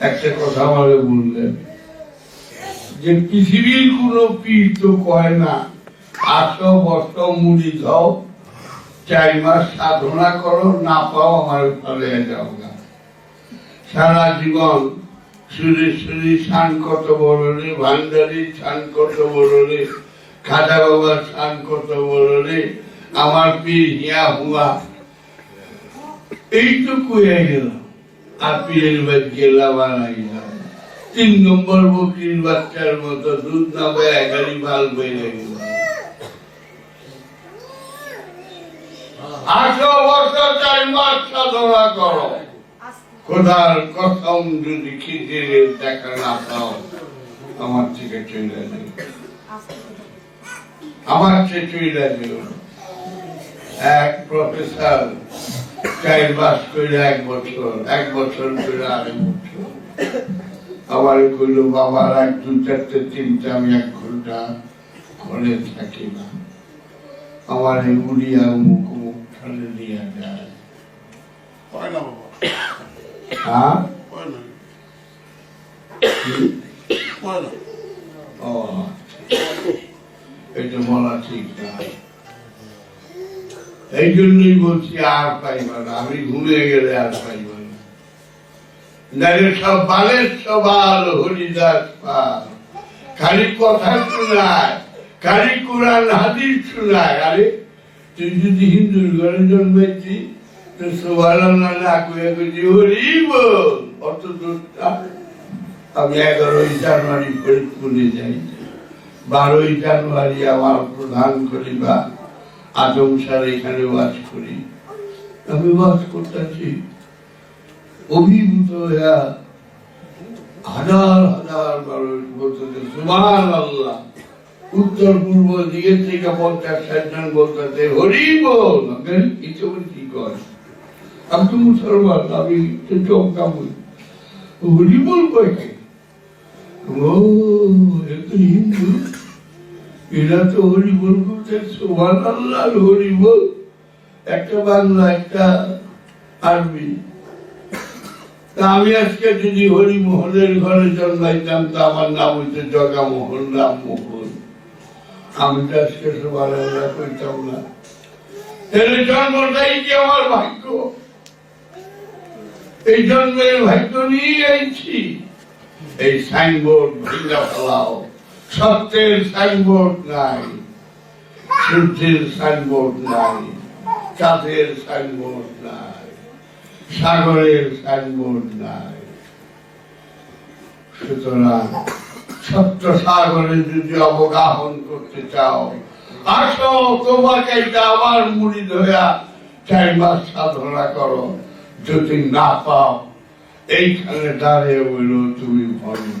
একটা কথা আমাকে বললেন। যে পৃথিবীর কোনো পীর তো কয় না আসো বস্ত্র মুড়ি দাও চার মাস সাধনা করো, না পাও আমার ফলে যাও না। সারা জীবন সুরেশ্বরী শান কত বড় ভান্ডারি শান কত বড় রে খাজা বাবার শান কত বড় রে, আমার পীর হিয়া হুয়া। এইটুকু হয়ে গেল। আর পীরের বাদ গেলাম আর আইলাম। তিন নম্বর বকরির বাচ্চার মতো দুধ না এগারি মাল বেড়ে গেল করো। যদি খিজিরের দেখা না পাও, আমার থেকে চলে যাবে আমার চেয়ে চলে যাবে এক প্রফেসর চার মাস করে এক বছর এক বছর করে আরেক বছর। আবার কইল বাবার এক দু চারটে তিনটে আমি এক ঘণ্টা ঘরে থাকি না। আমার এই উড়িয়া মুখ মুখ ঠান্ডা দিয়া যায়। হয় না বাবা। হ্যাঁ? ও এটা বলা ঠিক না। এই জন্যই বলছি আর পাইবা না, আমি ঘুমিয়ে গেলে আর পাইবা না। সব হরিদাস পাল। খালি কথা শোনায়, খালি কোরআন, হাদিস শোনায়। আরে, তুই যদি হিন্দুর ঘরে জন্মেছি অত আমি এগারোই জানুয়ারি ফরিদপুরে যাই। বারোই জানুয়ারি আমার প্রধান করিবা আদম সার এখানে বাস করি। আমি বাস করতেছি। অভিভূত হইয়া হাজার হাজার মানুষ বলতেছে সুমান আল্লাহ উত্তর পূর্ব দিকে থেকে পঞ্চাশ ষাট জন বলতেছে, হরি বল। কিছু কি কর আমি তো মুসলমান, আমি তো চমকাবই। হরি বল কয়েকে ও, এ তো হিন্দু। এরা তো হরি বল করতে সোহান আল্লাহ হরিবল। একটা বাংলা, একটা আরবি। তা আমি আজকে যদি হরিমোহনের ঘরে জন্মাইতাম, তা আমার নাম হইতো জগামোহন, রামমোহন। আমি তো আজকে সবার আল্লাহ কইতাম না। এর জন্মটাই কি আমার ভাগ্য? এই জন্মের ভাগ্য নিয়ে আইছি। এই সাইনবোর্ড ভেঙ্গা ফেলাও। সত্যের সাইনবোর্ড নাই, সূর্যের সাইনবোর্ড নাই, চাঁদের সাইনবোর্ড নাই, সাগরের সাইনবোর্ড নাই। সুতরাং সত্য সাগরে যদি অবগাহন করতে চাও, আসো তোমাকে আমার মুড়ি ধরা চার মাস সাধনা করো। যদি না পাও, এইখানে দাঁড়িয়ে বলল তুমি ভণ্ড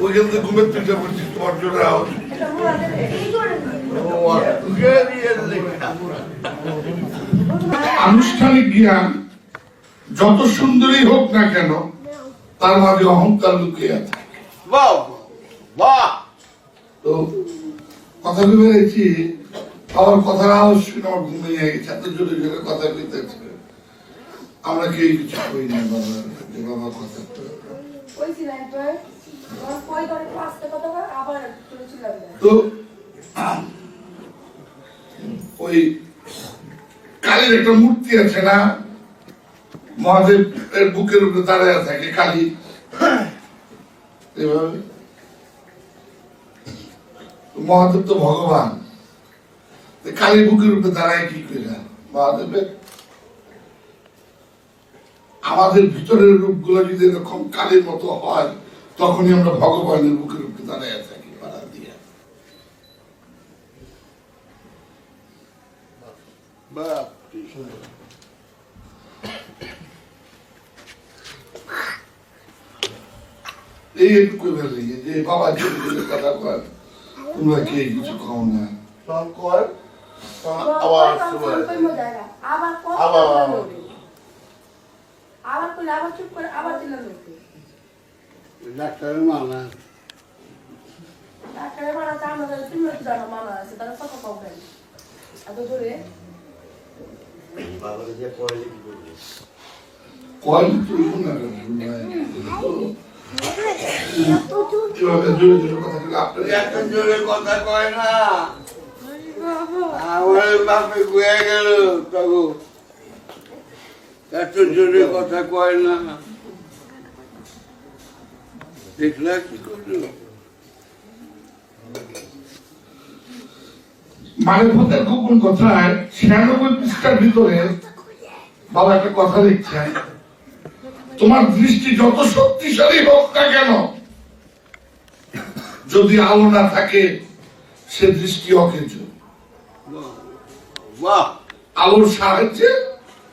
ওইখান থেকে ঘুমের চেষ্টা করছি তোমার জন্য আওয়াজ আনুষ্ঠানিক জ্ঞান যত সুন্দরী হোক না কেন তার মাঝে অহংকার লুকিয়ে থাকে বাহ বাহ। তো কথা ভেবেছি আমার কথার আওয়াজ শুনে আমার ঘুমিয়ে গেছে এত জোরে জোরে কথা কইতেছে আমরা কেউ কিছু কই না বাবা বাবা কথা তো, ওই কালীর একটা মূর্তি আছে না? বুকের উপরে দাঁড়ায় থাকে কালী। এভাবে। মহাদেব তো ভগবান। কালী বুকের উপরে দাঁড়ায় কি করে মহাদেবের? আমাদের ভিতরের রূপগুলো যদি এরকম কালীর মতো হয় তখনই আমরা ভগবানের বুকের উপরে দাঁড়ায় থাকি পাড়া দিয়ে। এই একটু যে বাবা যদি কথা কয় তোমরা কে কিছু খাও না? শঙ্কর আবার আবার। আবার আবার। আবার চুপ করে আবার দিলাম ডাক্তারের মানা ডাক্তারের মারা চার মাস তুমি একটু জানো মানা আছে তাহলে কত কম এত জোরে বাবাকে যে পড়ালে কি করবে কয় তুই না জোরে জোরে কথা বলে আপনার এত জোরে কথা কয় না আমার বাপে গুয়ে গেল তবু এত জোরে কথা কয় না দেখলা কি করল মানবতার গোপন কথায় ছিয়ানব্বই পৃষ্ঠার ভিতরে বাবা একটা কথা লিখছেন তোমার দৃষ্টি যত শক্তিশালী হোক না কেন যদি আলো না থাকে সে দৃষ্টি অকেজো। বাহ। আলোর সাহায্যে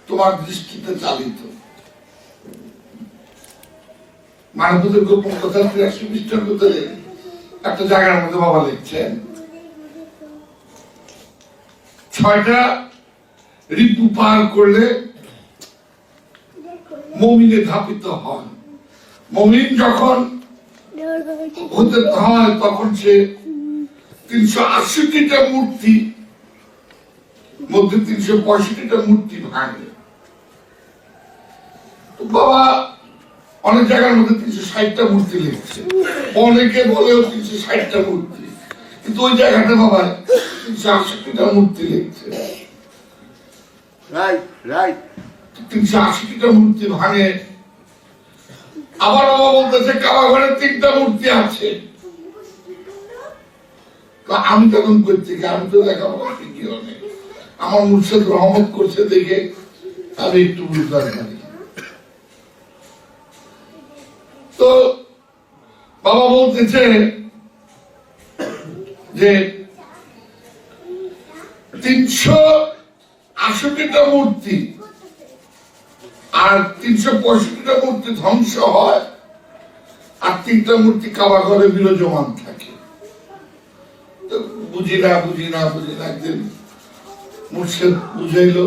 তোমার দৃষ্টিতে চালিত। মানবতার গোপন কথা তিরাশি পৃষ্ঠার ভিতরে একটা জায়গার মধ্যে বাবা লিখছেন। ছয়টা ঋতু পার করলে মমিনে ধাপিত হয় মমিন যখন হতে হয়, তখন সে তিনশো আশিটিটা মূর্তি, মধ্যে তিনশো পঁয়ষট্টিটা মূর্তি ভাঙে। বাবা অনেক জায়গার মধ্যে তিনশো ষাটটা মূর্তি লিখছে অনেকে বলেও তিনশো ষাটটা মূর্তি। কিন্তু ওই জায়গাটা বাবা তিনশো আটষট্টিটা মূর্তি লিখছে তিনশো আশিটা মূর্তি ভাঙে। আবার বাবা বলতেছে কাবা ঘরে তিনটা মূর্তি আছে। আমি তখন করছি আমি তো লেখাপড়া শিখি অনেক আমার মুর্শেদ রহমত করছে দেখে আমি একটু বুঝতে পারি তো বাবা বলতেছে যে তিনশো আষট্টিটা মূর্তি আর তিনশো পঁয়ষট্টিটা মূর্তি ধ্বংস হয় আর তিনটা মূর্তি কাবা ঘরে বিরাজমান থাকে। বুঝি না বুঝি না বুঝি না, একদিন মুর্শেদ বুঝাইলো,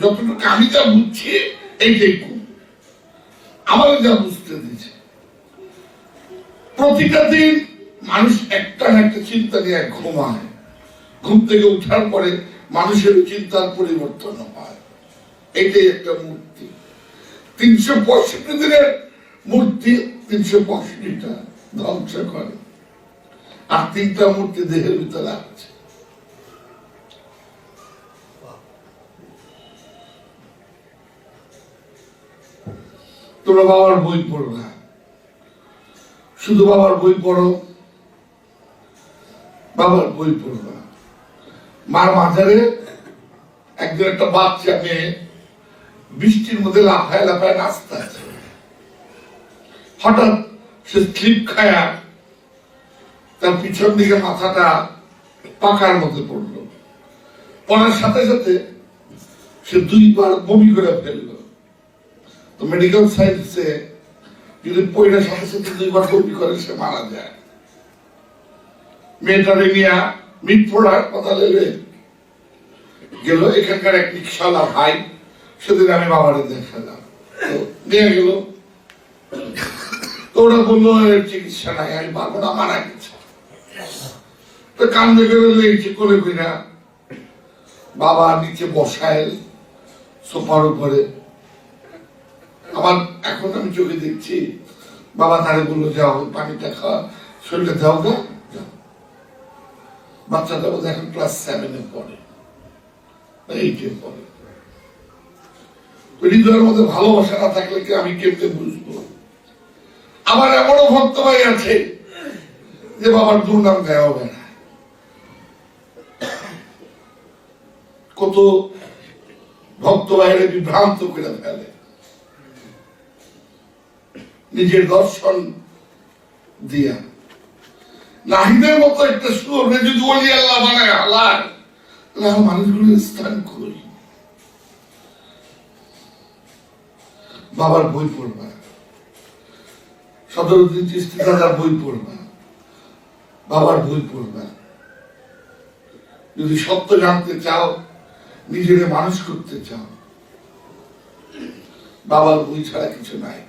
যতটুকু আমি যা বুঝছি এইটাই খুব আমার যা বুঝতে দিয়েছে। প্রতিটা দিন মানুষ একটা না একটা চিন্তা নিয়ে ঘুমায়। ঘুম থেকে উঠার পরে মানুষের চিন্তার পরিবর্তন হয়। এটাই একটা মূর্তি। তিনশো পঁয়ষট্টি দিনের মূর্তি তিনশো পঁয়ষট্টিটা ধ্বংস করে। আর তিনটা মূর্তি দেহের ভিতরে আছে। তোমরা বাবার বই পড়বে। শুধু বাবার বই পড়ো, বাবার বই পড়বে মার মাঝারে একজন একটা বাচ্চা মেয়ে বৃষ্টির মধ্যে লাফায় লাফায় নাচতে আছে হঠাৎ সে স্লিপ খায়া তার পিছন দিকে মাথাটা পাকার মধ্যে পড়ল। পড়ার সাথে সাথে সে দুইবার বমি করে ফেলল। তো মেডিকেল সায়েন্সে পয়লার সাথে সাথে দুইবার বমি করে, সে মারা যায়। মিটফোর হাসপাতালে গেল এখানকার এক রিক্সাওয়ালা ভাই, সেদিন আমি দেখালাম। তো নিয়ে গেল। তো ওরা বলল চিকিৎসা নাই, আমি পারব না, মারা গেছে। তো কান্দে লেগেছে করে কিনা বাবা নিচে বসায় সোফার উপরে। আমার এখন আমি চোখে দেখছি, বাবা তারে বলল, যাও পানিটা খাওয়া শরীরটা দাও যাও। বাচ্চাটা বোধ এখন ক্লাস সেভেনে পড়ে এইটে পড়ে। তো হৃদয়ের মধ্যে ভালোবাসা না থাকলে কি আমি কেমনে বুঝব? আমার এমনও ভক্ত ভাই আছে যে বাবার দুর্নাম গায়ে হবে না। কত ভক্ত ভাইরা বিভ্রান্ত করে ফেলে। নিজের দর্শন দিয়া। নাহিদের মতো একটা সুর যদি বলি আল্লাহ বানায় তাহলে আমার মানুষগুলোর স্থান করি। বাবার বই পড়বা। সদরুদ্দিন চিস্তি দাদার বই পড়বা। বাবার বই পড়বা। যদি সত্য জানতে চাও, নিজেকে মানুষ করতে চাও, বাবার বই ছাড়া কিছু নাই।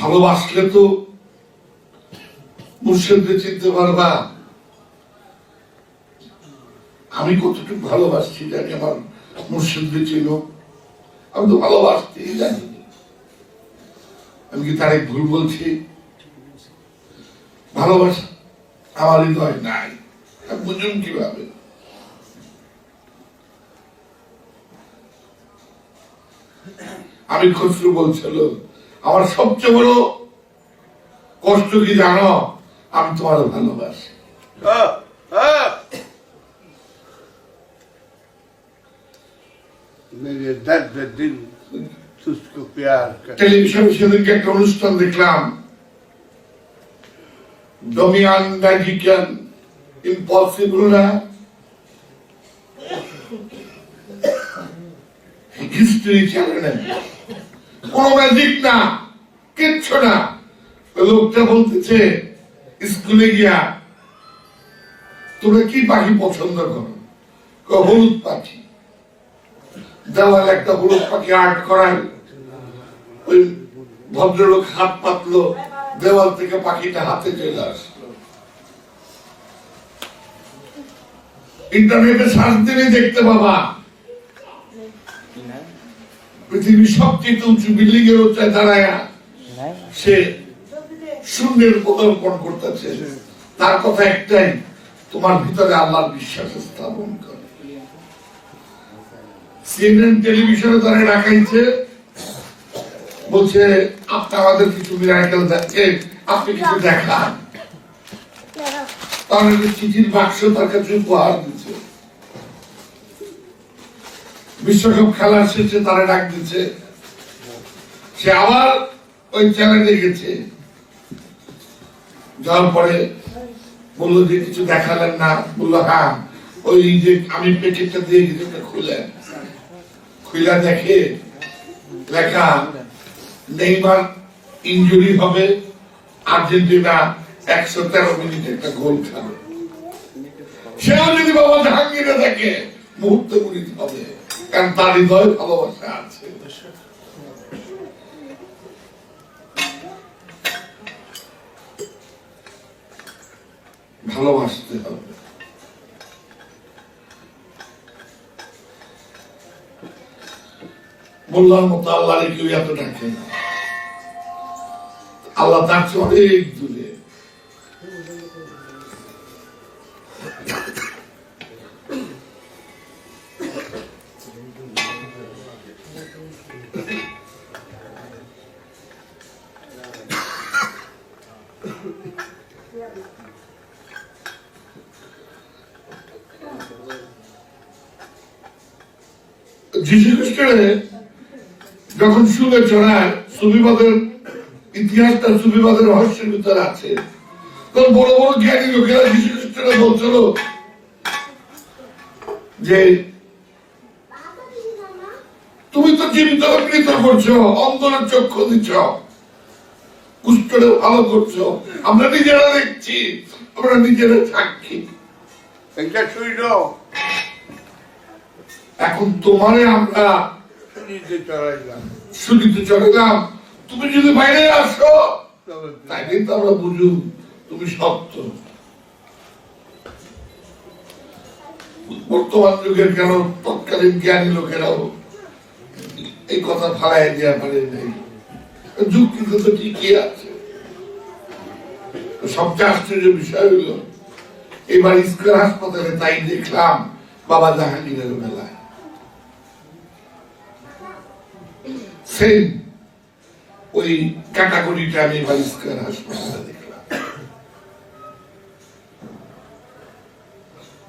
ভালোবাসলে তো মুর্শিদদের চিনতে পারবা। আমি কতটুকু ভালোবাসছি জানি, আমার মুর্শিদদের ছিল আমি তো ভালোবাসতে জানি। আমি কি তার ভুল বলছি? ভালোবাসা আমার হৃদয় নাই। বুঝুন কীভাবে? আমি খসরু বলছিল আমার সবচেয়ে বড় কষ্ট কি জানো? আমি তোমার ভালোবাসি। একটা অনুষ্ঠান দেখলাম। না? হিস্ট্রি চ্যানেলে কোনো ম্যাজিক না, কিচ্ছু না। লোকটা বলতেছে, স্কুলে গিয়া তোমরা কি পাখি পছন্দ করো? হলুদ পাখি। দেওয়াল একটা হলুদ পাখি আর্ট করায়। ওই ভদ্রলোক হাত পাতলো, দেওয়াল থেকে পাখিটা হাতে চলে আসলো। ইন্টারনেটে সার্চ দেখতে পাবা। পৃথিবীর সবচেয়ে উঁচু বিল্ডিং এর উচ্চায় দাঁড়ায় সে শূন্যের প্রদর্পণ করতেছে। তার কথা একটাই তোমার ভিতরে আল্লাহর বিশ্বাস স্থাপন করে। সিএনএন টেলিভিশনে তারা রাখাইছে বলছে আপনি আমাদের কিছু মিরাকেল দেখছেন আপনি কিছু দেখান। তাহলে চিঠির বাক্স তার কাছে উপহার দিচ্ছে বিশ্বকাপ খেলা শেষে তারা ডাক দিচ্ছে সে আবার ওই চ্যানেলে গেছে যাওয়ার পরে বলল যে কিছু দেখালেন না। বলল হ্যাঁ ওই যে আমি প্যাকেটটা দিয়ে গেছি খুলে খুলে দেখে লেখা, নেইমার ইনজুরি হবে, আর্জেন্টিনা একশো তেরো মিনিট একটা গোল খাবে। সেও যদি বাবা জাহাঙ্গীরে দেখে, মুহূর্তে মিনিট হবে। কারণ তার হৃদয় ভালোবাসা আছে ভালোবাসতে হবে বললার মতো আল্লাহ কেউ এত ডাকে না আল্লাহ তার অনেক দূরে যীশু খ্রিস্টের যখন চড়ায় সুবিবাদের সুবিবাদের রহস্যের ভিতরে আছে, তখন বড় বড় জ্ঞানী লোকেরা যীশু বলছিল যে, তুমি তো জীবিত মৃত করছ অন্তরের চক্ষু দিচ্ছ কুষ্ঠরে ভালো করছ। আমরা নিজেরা দেখছি, আমরা নিজেরা সাক্ষী এটা এখন তোমারে আমরা শুনিতে চড়াইলাম তুমি যদি বাইরে আসো তবে তাই কিন্তু আমরা বুঝুন তুমি সত্য। বর্তমান যুগের কেন তৎকালীন জ্ঞানী লোকেরাও এই কথা ফালাই দেওয়া পারে নাই। যুগ কিন্তু তো ঠিকই আছে। সবচেয়ে আশ্চর্য বিষয় হলো, এবার স্কোয়ার হাসপাতালে তাই দেখলাম বাবা জাহাঙ্গীরের বেলায়। সেম ওই ক্যাটাগরিটা আমি হাসপাতালে দেখলাম।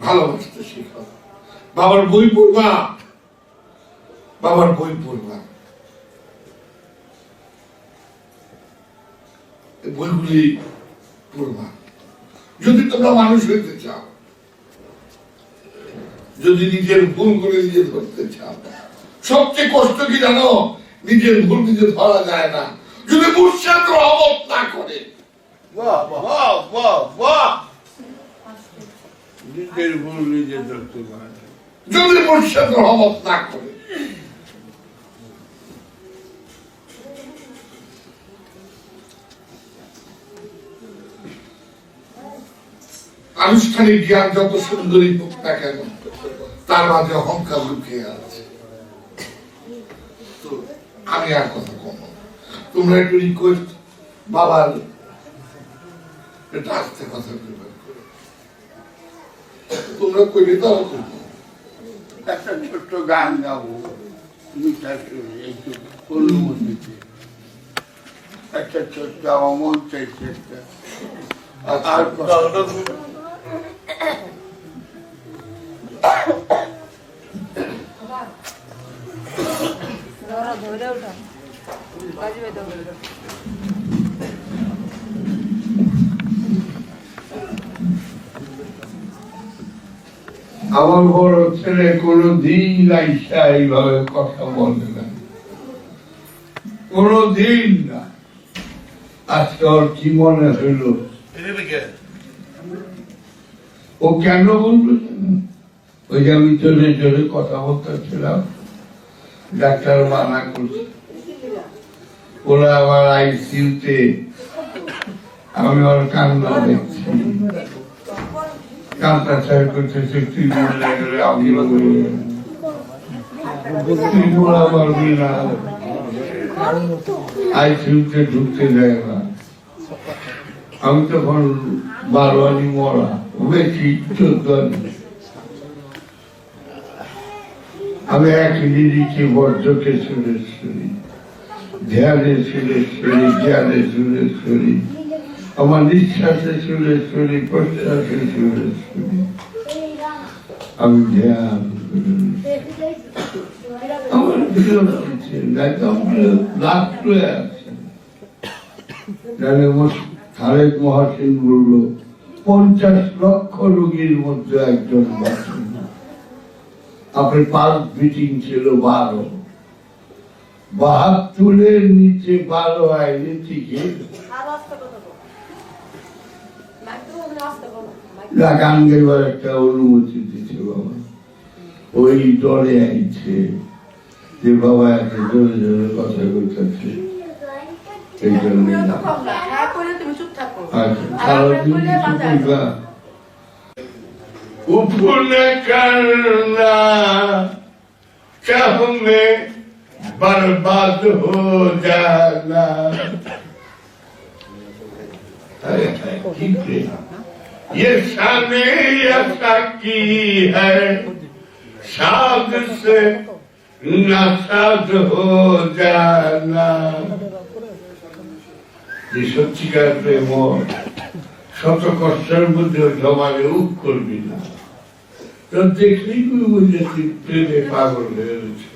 ভালোবাসতে বাবার বই পড়বা? বাবার বই পড়বা। বইগুলি পড়বা। যদি তোমরা মানুষ হইতে চাও, যদি নিজের ভুল করে নিজে ধরতে চাও, সবচেয়ে কষ্ট কি জানো? নিজের ভুল নিজে ধরা যায় না। যদি মুর্শিদ রহমত না করে। নিজের ভুল নিজে ধরতে পারে যদি মুর্শিদ রহমত না করে। আনুষ্ঠানিক জ্ঞান যত সুন্দরী হোক না কেন তার মাঝে অহংকার লুকিয়ে আছে। আমি আর কথা কম তোমরা একটু রিকোয়েস্ট বাবার এটা আস্তে কথা তোমরা কইলে করব একটা ছোট্ট গান গাবো অনুমতিতে একটা ছোট্ট আমার মন চাইছে একটা। আর বাজবে তো আমার বড় ছেলে কোনো দিন আইসা এইভাবে কথা বলে না। কোনো দিন না। আজকে ওর কি মনে হইল ও কেন বলবে ওই যে আমি জোরে জোরে কথা বলতে ছিলাম ডাক্তার মানা করছে। ওরা আবার আইসিউতে আমি ওর দেখছি। কান্না করতেছে তুই আমি তুই পারবি না আইসিউতে ঢুকতে দেয় না। আমি তখন বারো আনি মরা, বেশি চোদ্দ আমি এক লিরিকে বর্জকে শুনি ধ্যানে শুনে শুনি জ্ঞানে শুনে শুনি আমার নিঃশ্বাসে শুনে শুনি প্রশ্বাসে শুনি আমি ধ্যান। আমার আছে খালেদ মহাসিন বলল, পঞ্চাশ লক্ষ রোগীর মধ্যে একজন আপনার পাল্স বিটিং ছিল বারো। ভাত তুলে নিচে ভালো আইলে থেকে গান গাইবার একটা অনুমতি দিতে বাবা। ওই দলে আইছে। যে বাবা এত জোরে জোরে কথা বলতেছে। এই জন্য আচ্ছা উপনে করনা চাহ মে बर्बाद हो जाना अरे ठीक है ये शाने ऐसा की है साध से नासाद हो जाना যে সত্যিকার প্রেম শত কষ্টের মধ্যে জমালে উপ করবি না তো দেখলেই তুই বুঝে তুই প্রেমে পাগল হয়ে গেছিল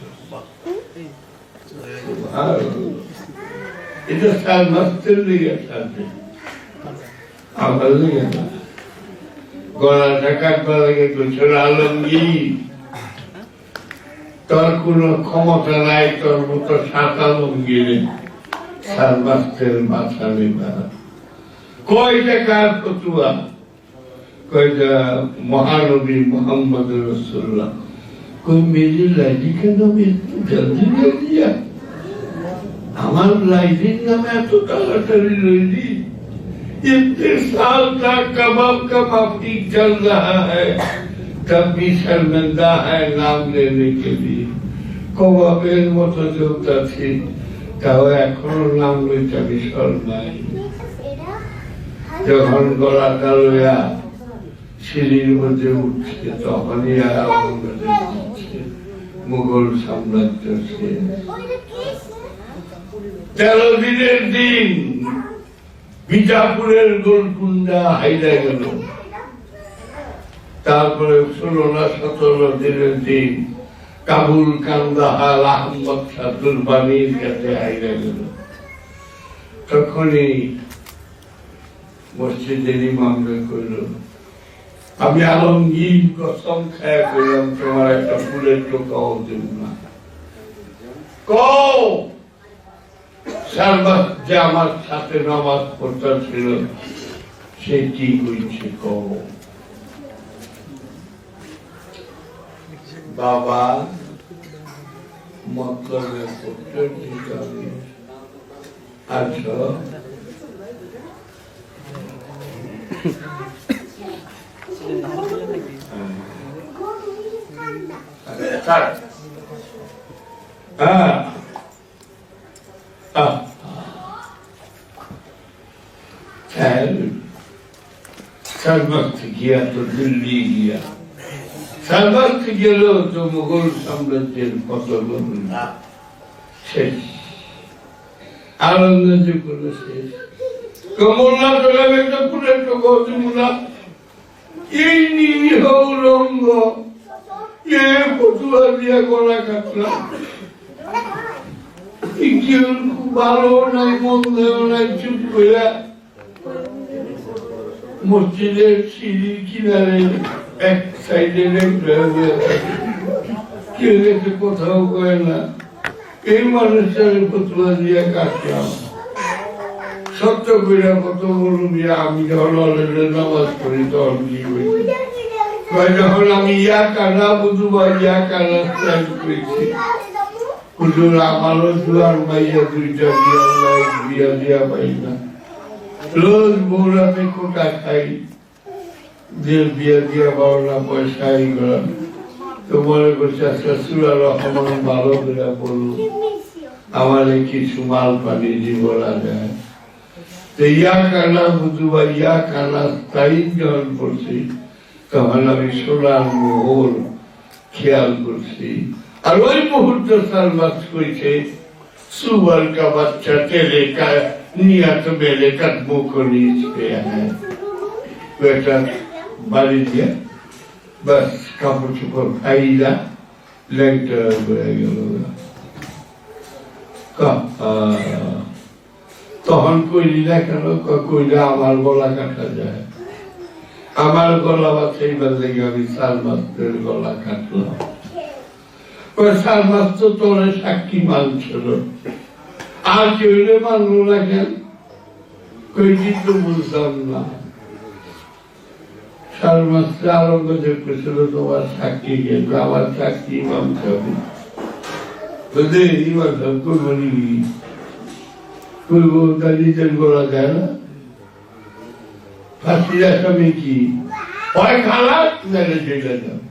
এটা লেগে আমার লেগে না গলাটা কাটবার করছিল আলমগীর। তোর কোনো ক্ষমতা নাই, তোর মতো সাত আলমগীরে। সার মাথা কয়টা কার ফতুয়া? কয়টা মহানবী মোহাম্মদ রসুল্লাহ কই মেরি লাইজি কেন দিয়ে দিয়া আমার লাইজির নামে এত তাড়াতাড়ি লইলি इतने साल तक कबाब का माफी चल रहा है तब भी शर्मिंदा है नाम लेने के लिए কবাবের মতো চলতেছি তাও এখনো নাম লইতে আমি নাই যখন গলাটা লইয়া সিঁড়ির মধ্যে উঠছে তখনই আর আমার মধ্যে উঠছে মুঘল সাম্রাজ্য সে তেরো দিনের দিন বিজাপুরের গোলকুন্ডা হাইলা গেল। তারপরে ষোলো না সতেরো দিনের দিন কাবুল কান্দাহার আহমদ সাদুল বাণীর কাছে হাইলা গেল। তখনই মসজিদের ইমামরা কইল, আমি আলমগীর কসম খায় করলাম তোমার একটা ফুলের টোকাও দেব না। কও! সারবাস যে আমার সাথে নামাজ পড়তে ছিল, সে কি কইছে কও? বাবা ঠিক আচ্ছা। Start. Ah. Ah. সালবাস্ত গিয়া তো দিল্লি গিয়া সালবাস্ত গেলেও তো মুঘল সাম্রাজ্যের পতন না শেষ আনন্দ যে কোনো শেষ কমলা তোলা একটা ফুলের তো গৌতমুলা এই নিরীহ রঙ্গ এ পটুয়া কেউ ভালো নাই, মন্দেও নাই, চুপ করে মসজিদের কিনারে এক সাইডে কেউ এসে কোথাও কয় না। এই দিয়ে কাটলাম। সত্য কইরা কত বলবি আমি যখন অলরেডি নামাজ তখন কি কয়, যখন আমি ইয়া কানা বুধু বা ইয়া কানা করেছি হুজুর আমারও দুয়ার মাইয়া দুইটা বিয়া নাই বিয়া দিয়া পাই রোজ বৌরাতে কোটা খাই, যে বিয়া দিয়া পাও না পয়সা এইগুলা তো মনে করছে আজকে সুরা রহমান ভালো করে বলুন আমার কিছু মাল পানি জীবনা যায় তো ইয়া কানা বুধু বা ইয়া কানা তাই পড়ছি, তখন আমি সোনার মোহর খেয়াল করছি। আর ওই মুহূর্তে সালমাস কইছে সুবার কা বাচ্চা নিয়াত বাড়ি দিয়ে বাস কাপড় চোপড় খাইলা গেল। তখন কইলি না কেন কইলে আমার গলা কাটা যায়। আমার গলা বা সেইবার লেগে আমি চার মাসের গলা কাটলাম। মাস তো তোরে সাক্ষী মানছিল। আর কেউ রে মানলো না কেন? কই কিন্তু বুঝলাম না। মাসে আরম্ভ তোমার সাক্ষী তার যায় না। আসামি কি? হয় খালাস নাহলে জেলে যাও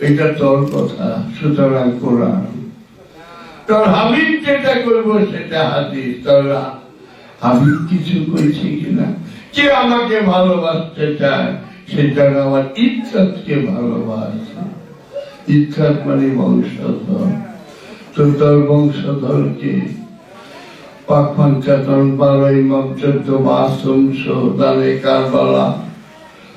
এটা তোর কথা, সুতরাং কোরআন। তোর হাবিব যেটা করব সেটা হাদিস, তোর হাবিব কিছু করেছে কিনা? কে আমাকে ভালোবাসতে চায়? সেটা আমার ইচ্ছাকে ভালোবাসে। ইচ্ছা মানে বংশধর। তো তোর বংশধরকে পাক পঞ্চাতন বারো ইমাম চোদ্দ মাসুম সোহদানে কারবালা।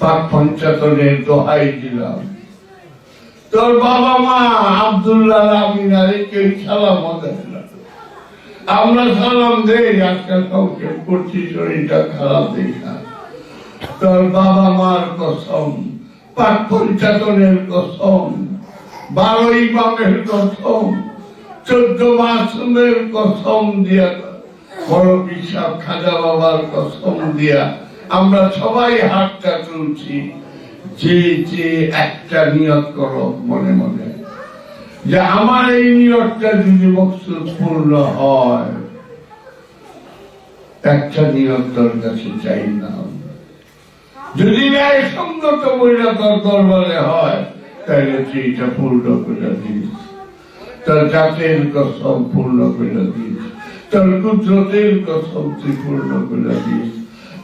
পাক পঞ্চাতনের দোহাই দিলাম। তোর বাবা মা আব্দুল্লাহ আমিনারে কেউ সালাম আমরা সালাম দেই, আজকাল কাউকে করছি শরীরটা খারাপ দেখা। তোর বাবা মার কসম পাক পঞ্চাতনের কসম বারো ইমামের কসম, চোদ্দ মাসুমের কসম দিয়া, বড় পিসাব খাজা বাবার কসম দিয়া আমরা সবাই হাতটা তুলছি। যে যে একটা নিয়ত করো মনে মনে। যে আমার এই নিয়তটা যদি মকসুদ পূর্ণ হয়, একটা নিয়ত তোর কাছে চাই না যদি ন্যায় সঙ্গত মহিলা তোর দরবারে হয় তাহলে তুই এটা পূর্ণ করে দিস। তোর জাতের কসম পূর্ণ করে দিস। তোর কুদরতের কসম তুই পূর্ণ করে দিস।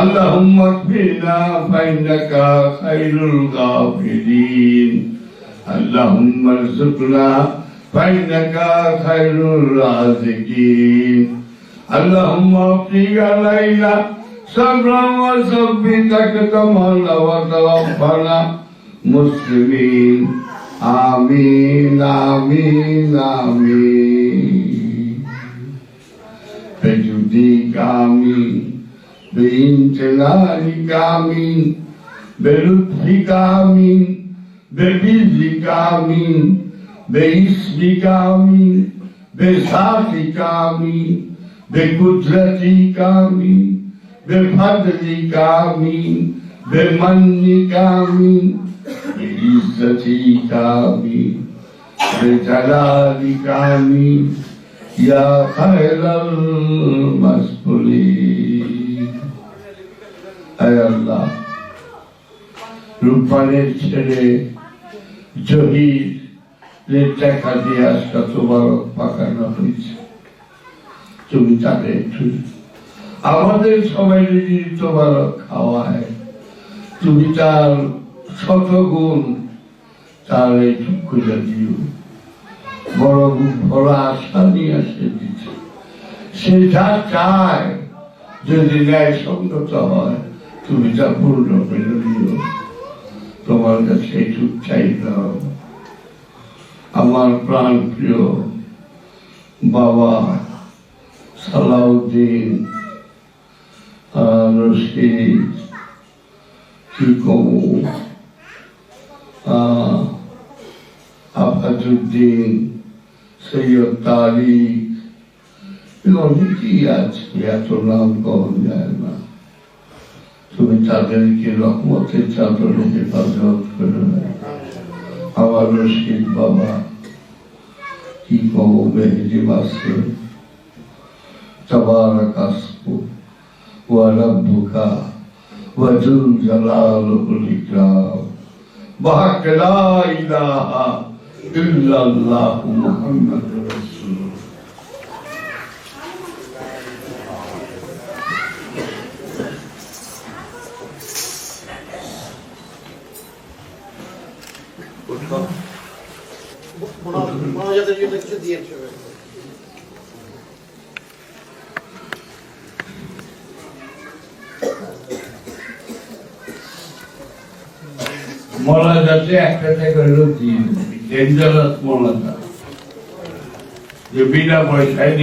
اللهم اكفنا فإنك خير الغافرين اللهم ارزقنا فإنك خير الرازقين اللهم افرغ علينا صبرا وثبتك كما وتوفنا مسلمين آمين آمين آمين بجودك آمين beintelaikamin, belutlikamin, bebizlikamin, beislikamin, besatikamin, bekudratikamin, befadlikamin, bemannikamin, beizzatikamin, bejalalikamin, ya khairul masbulin. আল্লাহ। রূপানের ছেলে জহির টাকা দিয়ে আজটা তোমার পাকানো হয়েছে। তুমি তাকে আমাদের সবাই যদি তোমার খাওয়া হয় তুমি তার শত গুণ তার এই টুকুটা দিও। বড় গুণ বড় আশা নিয়ে আসে দিচ্ছে। সে যা চায় যদি ন্যায় সঙ্গত হয় তুমি তা পূর্ণ করে তোমার কাছে এইটুক চাইলাম আমার প্রাণ প্রিয় বাবা সালাউদ্দিন রশিদ, কি কমু? আফাজুদ্দিন সৈয়দ তারিক অনেকেই আছে, এত নাম কম যায় না। তুমি তাদেরকে রহমতের চাদরে হেফাজত করে আমার রশিদ বাবা কি কমু মেহেদি মাসে تبارك اسمه وربك وذو الجلال والإكرام بحق لا إله إلا الله محمد رسول দিয়েছে। মলা যাচ্ছে একটা থেকে হলো দিন। ডেঞ্জারাস মলাটা যে বিনা পয়সায়